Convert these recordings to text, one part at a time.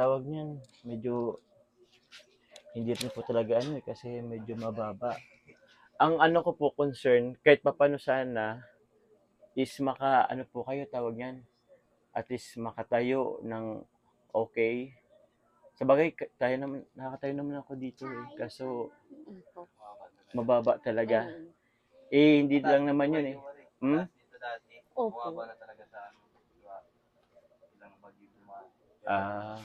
tawag niyan, medyo hindi rin po talaga ano eh, kasi medyo mababa. Ang ano ko po concern, kahit papano sana, is maka, ano po kayo tawag niyan, at least makatayo ng okay. Sa bagay, tayo naman, nakakatayo naman ako dito eh. Kaso, mababa talaga. Eh, hindi lang naman yun eh. Hmm? Opo. bumaba na talaga sa ano? Ilang bagyo. Ah,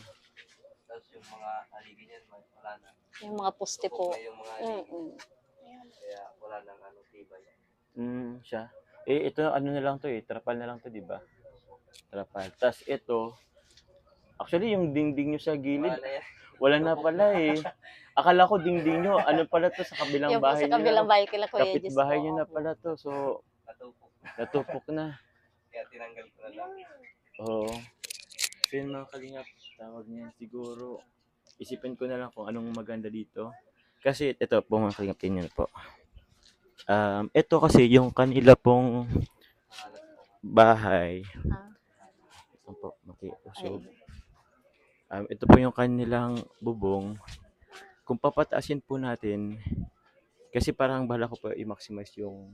yung mga haligi niyan, wala na. Yung mga poste po. na yung mga haligi, Mm-mm. kaya wala nang ano, tibay. mm, siya. Eh, ito, ano na lang to eh, trapal na lang to, di ba? Trapal. Tapos ito, actually, yung dingding nyo sa gilid, Wala na yan. wala na pala eh. Akala ko dingding nyo, ano pala to sa kabilang Yung po bahay sa kabilang bahay kila Kuya Kapit Jess bahay po. nyo na pala to. So, Natupok. natupok na. Kaya tinanggal ko na lang. Oo. So yun mga kalingap, tawag niyan siguro. Isipin ko na lang kung anong maganda dito. Kasi ito po mga kalingap, tingnan po. Um, ito kasi yung kanila pong bahay. Ah. Ito po, makita. So, um, ito po yung kanilang bubong. Kung papataasin po natin, kasi parang bala ko po i-maximize yung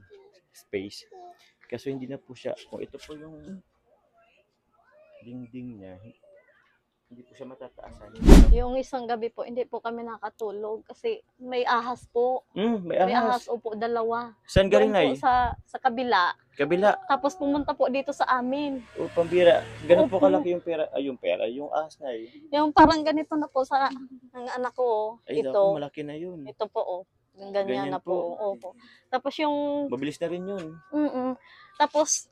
space. Kaso hindi na po siya, kung ito po yung dingding niya, hindi po siya matataasan. Yung isang gabi po, hindi po kami nakatulog kasi may ahas po. Hmm, may May ahas ahas. opo, dalawa. Saan galing po sa, sa kabila. Kabila. Tapos pumunta po dito sa amin. O, pambira. Ganun po kalaki yung pera. Ay, yung pera. Yung ahas na eh. Yung parang ganito na po sa ng anak ko. Ay, ito. naku, malaki na yun. Ito po oh. Ganyan, Ganyan na po. po. Opo. Tapos yung Mabilis na rin yun. mm Tapos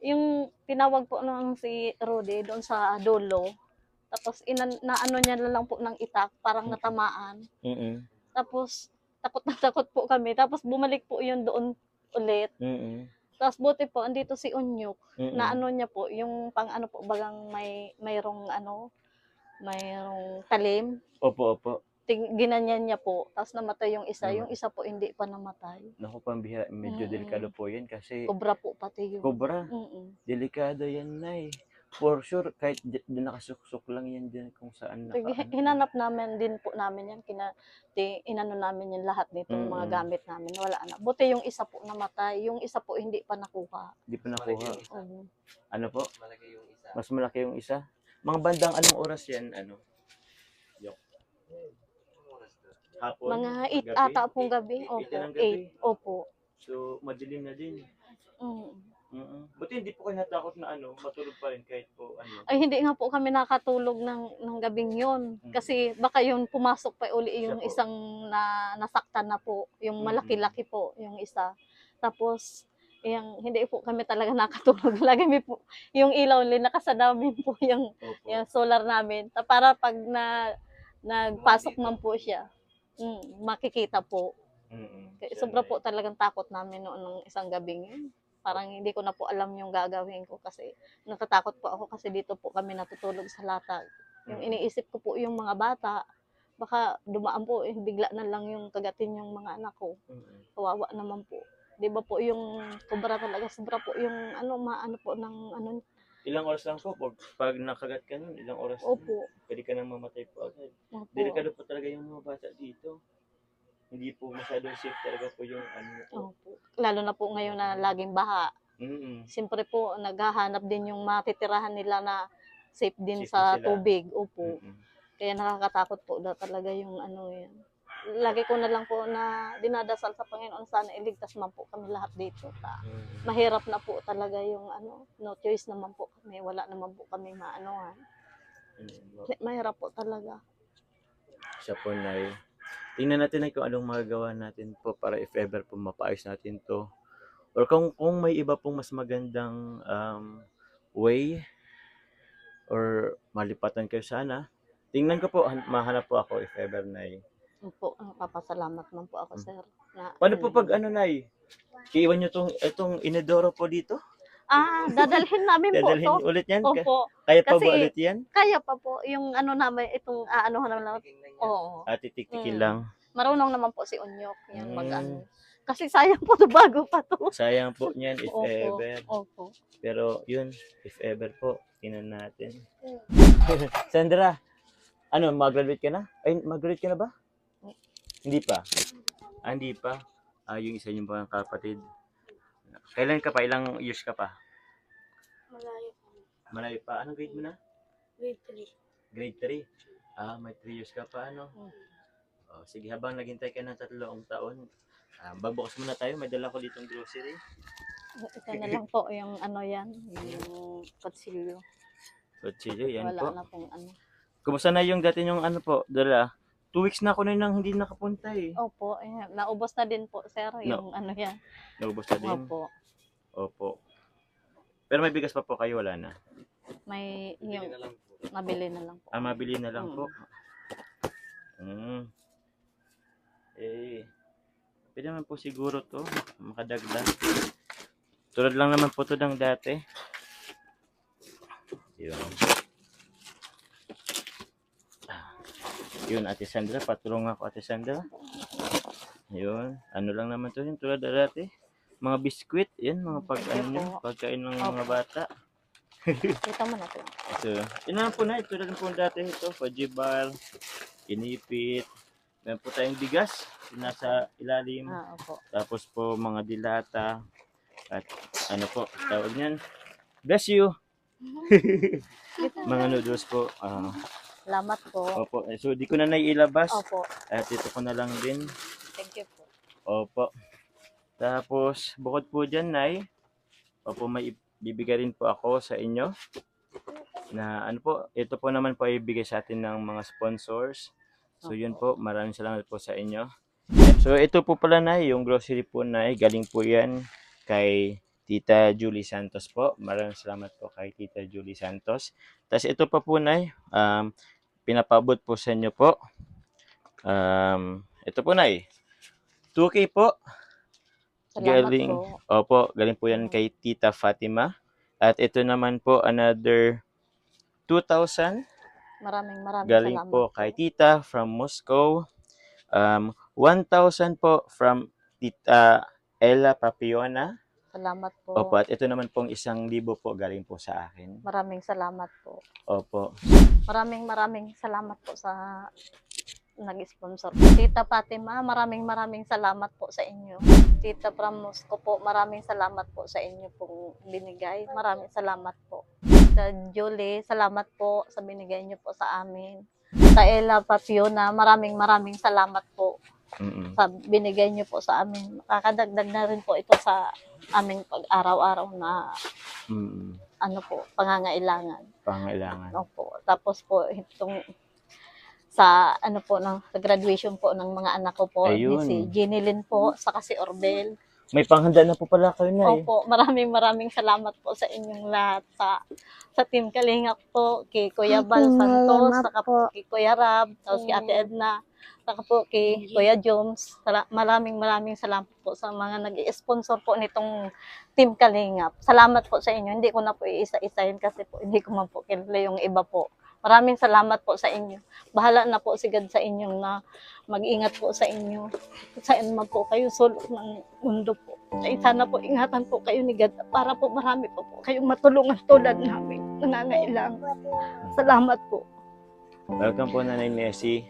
yung tinawag po ng si Rudy doon sa dulo. Tapos inan, naano niya na lang po ng itak, parang Mm. natamaan. Mm-mm. Tapos takot na takot po kami. Tapos bumalik po yun doon ulit. Mm-mm. Tapos buti po andito si Unyok Mm-mm. na ano niya po, yung pang ano po bagang may mayroong ano, mayroong talim. Opo, opo. Ginanyan niya po. Tapos namatay yung isa. Mm. Yung isa po hindi pa namatay. Naku, pambiha. Medyo Mm-mm. delikado po yan kasi Cobra po pati yun. cobra. Mm-mm. Delikado yan na eh. For sure, kahit di, nakasuksok lang yan dyan kung saan Sige, naka, hinanap namin din po namin yan. Kina, di, inano namin yan lahat nito, Mm-mm. mga gamit namin. Wala na. Buti yung isa po namatay. Yung isa po hindi pa nakuha. Di pa Malaki nakuha. yung isa. Oo. Ano po? Malaki yung isa. Mas malaki yung isa. Mga bandang anong oras yan? Ano? To? Hapon? Mga 8 Gabi? ata pong gabi. Opo. na ng gabi? 8. Opo. So, madilim na din. Mm. Mm Buti hindi po kayo natakot na ano, matulog pa rin kahit po ano. Ay, hindi nga po kami nakatulog ng, ng gabing yun. Mm. Kasi baka yun pumasok pa uli yung Siya isang na, nasaktan na po. Yung malaki-laki po, yung isa. Tapos, yung, hindi po kami talaga nakatulog. Lagi may po, yung ilaw nila nakasanamin po yung, Opo. yung solar namin. Ta- Para pag na, nagpasok man po siya, mm, makikita po. Kaya Siya Sobra po talagang takot namin noon ng isang gabing yun. Parang hindi ko na po alam yung gagawin ko kasi natatakot po ako kasi dito po kami natutulog sa latag. Yung iniisip ko po yung mga bata, baka dumaan po, eh, bigla na lang yung kagatin yung mga anak ko. Kawawa naman po. Di ba po yung kubra talaga, sobra po yung ano, maano po ng ano, Ilang oras lang po, pag, pag nakagat ka nun, ilang oras lang, opo. pwede ka nang mamatay po agad. opo. Delikado po talaga yung mga bata dito. Hindi po masyadong safe talaga po yung ano po. Opo. Lalo na po ngayon na laging baha. Mm-mm. Siyempre po, naghahanap din yung matitirahan nila na safe din Safe sa sila. tubig. Opo. Mm-mm. Kaya nakakatakot po daw talaga yung ano yan. Lagi ko na lang po na dinadasal sa Panginoon sana iligtas man po kami lahat dito. Ta. Mm-mm. Mahirap na po talaga yung ano, no choice naman po kami. Wala naman po kami maanohan. Mm-mm. Mahirap po talaga. Siya po na Tingnan natin na kung anong magagawa natin po para if ever po mapaayos natin to. Or kung, kung may iba pong mas magandang um, way or malipatan kayo sana, tingnan ko po, han- mahanap po ako if ever na Yun Po, ang papasalamat man po ako, Mm. sir. Na, Paano po pag ano na Iiwan nyo tong, itong inidoro po dito? Ah, dadalhin namin po Dadalhin to. ulit yan? Ka- Opo. Kaya pa ba kasi- ulit yan? Kaya pa po yung ano namin, itong lang. Tingnan niya. Oo. At titik-tikin Mm. lang. Marunong naman po si Unyok. Yan, mag Mm. ano. Kasi sayang po to bago pa to. Sayang po niyan if Opo. ever. Opo. Pero yun, if ever po, tingnan natin. Mm. Sandra, Ano, mag-graduate ka na? Ay, mag-graduate ka na ba? Hindi pa. Ah, hindi pa. Ah, yung isa yung mga kapatid. Kailan ka pa? Ilang years ka pa? Malayo po. Malayo pa. Anong grade mo na? Grade 3. Grade 3. Ah, may 3 years ka pa, ano? Oh, sige, habang naghintay ka ng tatlong taon, ah, bagbukas muna tayo. May dala ko ditong grocery. Ito na lang po yung ano yan, yung kutsilyo. Kutsilyo, yan Wala po. na pong ano. Kumusta na yung dati yung ano po, dala? Two weeks na ako na nang hindi nakapunta eh. Opo, ayan. naubos na din po, sir, yung ano yan. Naubos na din. Opo. Opo. Pero may bigas pa po kayo, wala na. May yung na lang po. nabili na lang po. Ah, mabili na lang Mm. po. Mm. Eh, pwede naman po siguro to, makadagdag. Tulad lang naman po to ng dati. Yun. Yun, Ate Sandra, patulong ako, Ate Sandra. Yun, ano lang naman to yun, tulad ng dati. Mga biskwit, yan, mga pagkain nyo, pagkain ng mga bata. Kita mo na po. Ito. Yun naman po na. Ito rin po dati ito. Pajibal, inipit. Meron po tayong bigas. Nasa ilalim. Ah, opo. Tapos po mga dilata. At ano po, tawag niyan. Bless you. mga noodles po. Ah, Salamat po. opo. Eh, So, di ko na naiilabas. Opo. At ito ko na lang din. Thank you po. Opo. Tapos, bukod po dyan, Nay, opo, may bibigay rin po ako sa inyo. Na ano po, ito po naman po ay ibigay sa atin ng mga sponsors. So, yun po, maraming salamat po sa inyo. So, ito po pala, Nay, yung grocery po, Nay, galing po yan kay Tita Julie Santos po. Maraming salamat po kay Tita Julie Santos. Tapos, ito pa po, Nay, um, pinapabot po sa inyo po. Um, ito po, Nay. 2K po. Salamat Galing. po. Opo, galing po yan kay Tita Fatima. At ito naman po another 2,000 Maraming maraming galing salamat po kay Tita from Moscow. Um, 1,000 po from Tita Ella Papiona. Salamat po. Opo, at ito naman pong isang libo po galing po sa akin. Maraming salamat po. Opo. Maraming maraming salamat po sa nag-sponsor. Tita Fatima, maraming maraming salamat po sa inyo. Tita from Moscow po, maraming salamat po sa inyo pong binigay. Maraming salamat po. Sa Julie, salamat po sa binigay niyo po sa amin. Sa Ella Papiona, maraming maraming salamat po Mm-mm. sa binigay niyo po sa amin. Makakadagdag na rin po ito sa aming pag-araw-araw na Mm-mm. ano po, pangangailangan. Pangailangan. Opo. Tapos po itong sa ano po ng sa graduation po ng mga anak ko po Ayun. ni si Lynn po saka si Orbel. May panghanda na po pala kayo na eh. Opo, maraming maraming salamat po sa inyong lahat sa sa Team Kalingap po, kay Kuya Bal Santos, saka po kay Kuya Rab, tapos kay Ate Edna, saka po kay Kuya. Sala- Maraming maraming salamat po sa mga nag-sponsor po nitong Team Kalingap. Salamat po sa inyo. Hindi ko na po iisa-isahin kasi po hindi ko man po kilala yung iba po. Maraming salamat po sa inyo. Bahala na po si God sa inyong na mag-ingat po sa inyo. Saan man po kayo sulok ng mundo po. Ay sana po ingatan po kayo ni God para po marami po po kayong matulungan tulad namin. Nangangailangan. Salamat po. Welcome po, Nanay Nessie.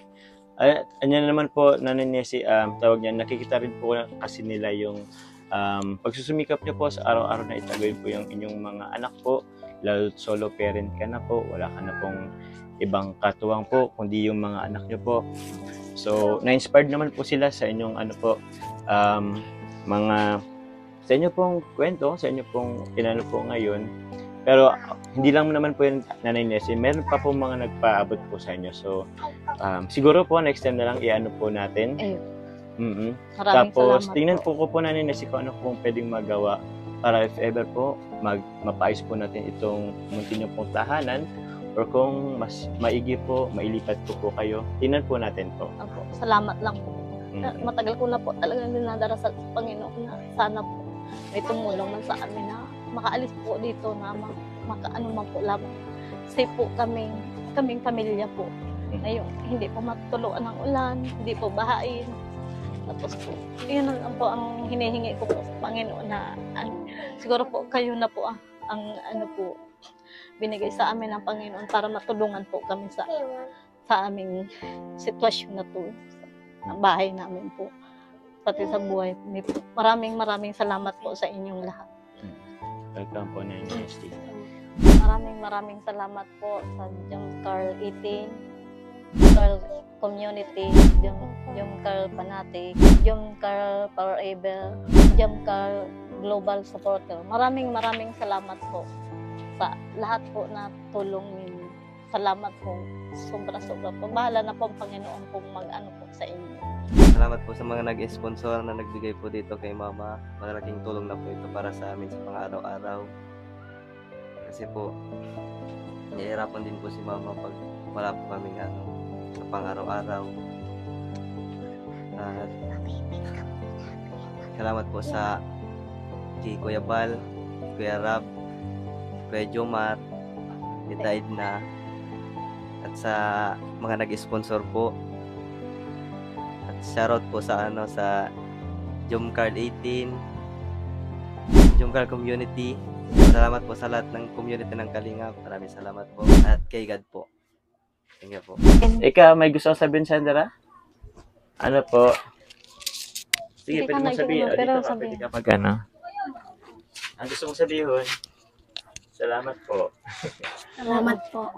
Ay, ano naman po, Nanay Nessie, um, tawag niya, nakikita rin po kasi nila yung um, pagsusumikap niyo po sa araw-araw na itagawin po yung inyong mga anak po, lalo solo parent ka na po, wala ka na pong ibang katuwang po, kundi yung mga anak niyo po. So, na-inspired naman po sila sa inyong ano po, um, mga, sa inyo pong kwento, sa inyo pong inano po ngayon. Pero hindi lang naman po yung Nanay Nessie, meron pa po mga nagpaabot po sa inyo. So, um, siguro po next time na lang i-ano po natin. Ayun. mm Maraming Tapos, tingnan po. po ko po Nanay Nessie kung ano pong pwedeng magawa para if ever po, mag, mapaayos po natin itong munti niyo pong tahanan or kung mas maigi po, mailipat po po kayo, tingnan po natin po. Opo, salamat lang po. Mm. Na- Matagal ko na po talagang dinadarasan sa Panginoon na sana po may tumulong man sa amin na makaalis po dito na ma- makaano man po lamang. Kasi po kaming, kaming pamilya po Mm. na yung hindi po matuluan ng ulan, hindi po bahain. Tapos po, yun lang po ang hinihingi ko po sa Panginoon na an- siguro po kayo na po ang, ang ano po binigay sa amin ng Panginoon para matulungan po kami sa sa aming sitwasyon na to sa bahay namin po pati sa buhay po. Maraming maraming salamat po sa inyong lahat. Welcome po na Nesty. Maraming maraming salamat po sa Jung Carl 18, Carl Community, Jung Carl Fanatic, Jung Carl Forever, Jung Carl Global Supporter. Maraming maraming salamat po sa lahat po na tulong ninyo. Salamat po. Sobra-sobra po. Bahala na po ang Panginoon po mag-ano po sa inyo. Salamat po sa mga nag-sponsor na nagbigay po dito kay Mama. Malaking tulong na po ito para sa amin sa mga araw-araw. Kasi po, nahihirapan din po si Mama pag wala po kami ano, sa pang-araw-araw. At salamat po sa kay Kuya Bal, Kuya Rab, Kuya Jomar, Tita Edna, at sa mga nag-sponsor po at shoutout po sa ano sa Jumcard 18 Jumcard community salamat po sa lahat ng community ng Kalingap maraming salamat po at kay God po thank you po Ikaw, may gusto sabihin, Sandra? Ano po? Sige, pwede mo sabihin. nag-ano, O, pero dito ka, sabihin. pwede ka pag ano. Ang gusto mong sabihin, salamat po. Salamat po.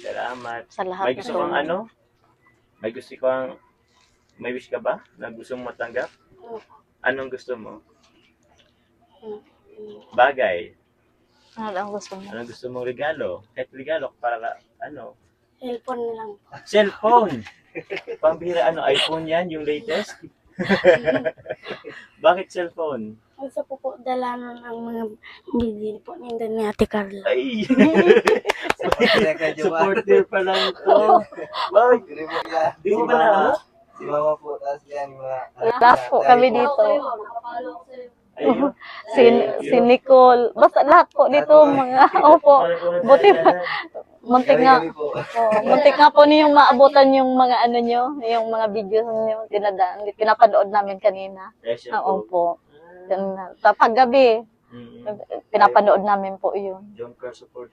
Salamat. Sa lahat May gusto kang ano? May gusto kang, may wish ka ba na gusto mong matanggap? Anong gusto mo? Bagay. Ano lang gusto mo? Anong gusto mong regalo? Kahit regalo para ano? Cellphone lang. Cellphone. Pambira ano, iPhone yan, yung latest? Bakit cellphone? Gusto po po dalanan ang mga hindi po ninda ni Ate Carla. Ay! Supporter pa lang to. Wow! Di ko pala, ha? si Mama po tapos yan yung mga Lahat po kami dito. Ayun. Si, si Nicole. Basta lahat po dito mga, opo. Buti pa. Muntik nga, po oh, muntik nga po niyong maabutan yung mga ano nyo, yung mga videos niyo, tinadaan, pinapanood namin kanina. Oo po. Na. Tapag gabi, pinapanood namin po yun. Jump car support.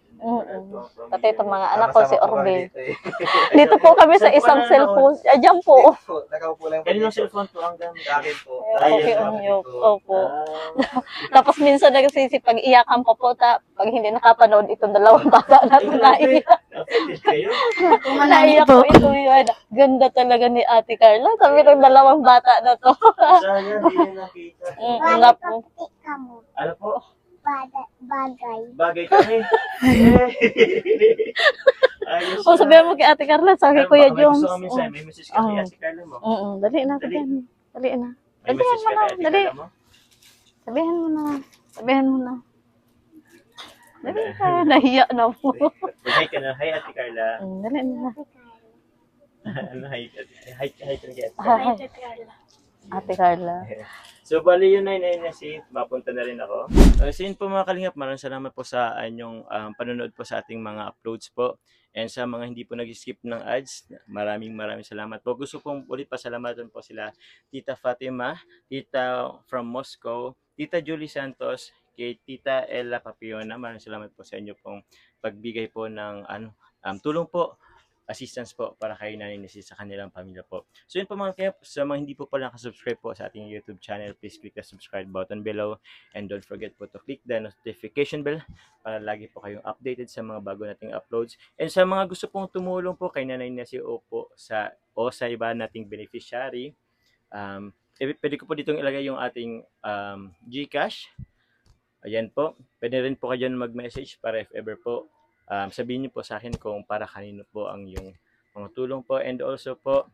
Pati itong mga anak ko, si po Orbe. dito eh. Dito po kami sa isang cellphone. Ayan po. Po, Nakaupo lang po Kanino dito. cellphone to ang gamit? Akin po. Okay, Ayun. unyo. Opo. Ah, Tapos minsan nagsisipag iyakan pa po ta pag hindi nakapanood itong dalawang bata na ito naiyak. Naiyak po ito yun. Ganda talaga ni Ate Carla. Sabi ng dalawang bata na to. Sayang, hindi nakita. Mm, nga po. Ano po? Bagay. Bagay kami. Ayos. O sabihan mo kay Ate Carla, sabi Ano, Kuya Jones. gusto ka minsan, may message ka kay Oo. Ate Carla mo. Oo, dali na, Dali. sabihan. Dali na. May Sabihan message mo ka na, kay Ate dali. Carla mo? Na. Sabihan mo na. Dali ka, nahiya na po. Hi ka na. Hi, Ate Carla. Mm, Dali na. ano, hi, hi, hi, ka na kay Ate Carla. Hi, Ate Carla. Ate Carla. So, bali yun na yun na si mapunta na rin ako. Uh, so, yun po mga kalingap, maraming salamat po sa inyong um, panonood po sa ating mga uploads po. And sa mga hindi po nag-skip ng ads, maraming maraming salamat po. Gusto kong ulit pasalamatan po sila Tita Fatima, Tita from Moscow, Tita Julie Santos, kay Tita Ella Papiona. Maraming salamat po sa inyo pong pagbigay po ng ano, um, tulong po assistance po para kay Nanay Nessie sa kanilang pamilya po. So yun po mga kaya sa mga hindi po pala nakasubscribe po sa ating YouTube channel, please click the subscribe button below and don't forget po to click the notification bell para lagi po kayong updated sa mga bago nating uploads. And sa mga gusto pong tumulong po kay Nanay Nessie o po sa o sa iba nating beneficiary, um, eh, pwede ko po ditong ilagay yung ating um, GCash. Ayan po. Pwede rin po kayo mag-message para if ever po um, sabihin niyo po sa akin kung para kanino po ang yung mga tulong po and also po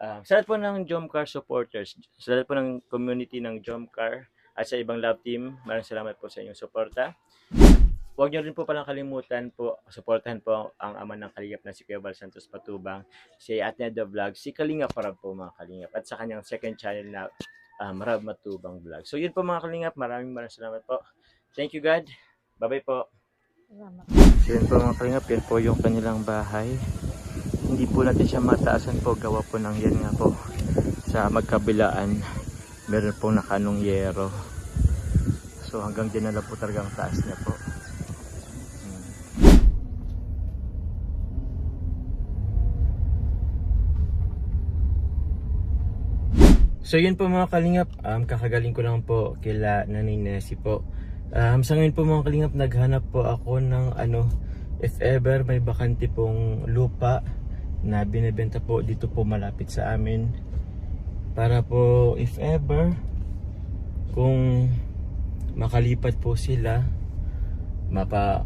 um, sa lahat po ng Jomcar supporters, sa lahat po ng community ng Jomcar at sa ibang love team, maraming salamat po sa inyong suporta. Huwag niyo rin po palang kalimutan po, suportahan po ang ama ng Kalingap na si Kuya Val Santos Patubang, si At Neda Vlog, si Kalingap Parab po mga Kalingap, at sa kanyang second channel na um, Rab Matubang Vlog. So yun po mga Kalingap, maraming maraming salamat po. Thank you God. Bye-bye po. Salamat. Yan po mga kalingap, yan po yung kanilang bahay. Hindi po natin siya mataasan po, gawa po ng yan nga po. Sa magkabilaan, meron po nakanong yero. So hanggang din na lang po talagang taas niya po. Hmm. So yun po mga kalingap, um, kakagaling ko lang po kila Nanay Nessie po. Um, sa ngayon po mga kalingap, naghanap po ako ng ano, if ever may bakante pong lupa na binibenta po dito po malapit sa amin. Para po if ever, kung makalipat po sila, mapa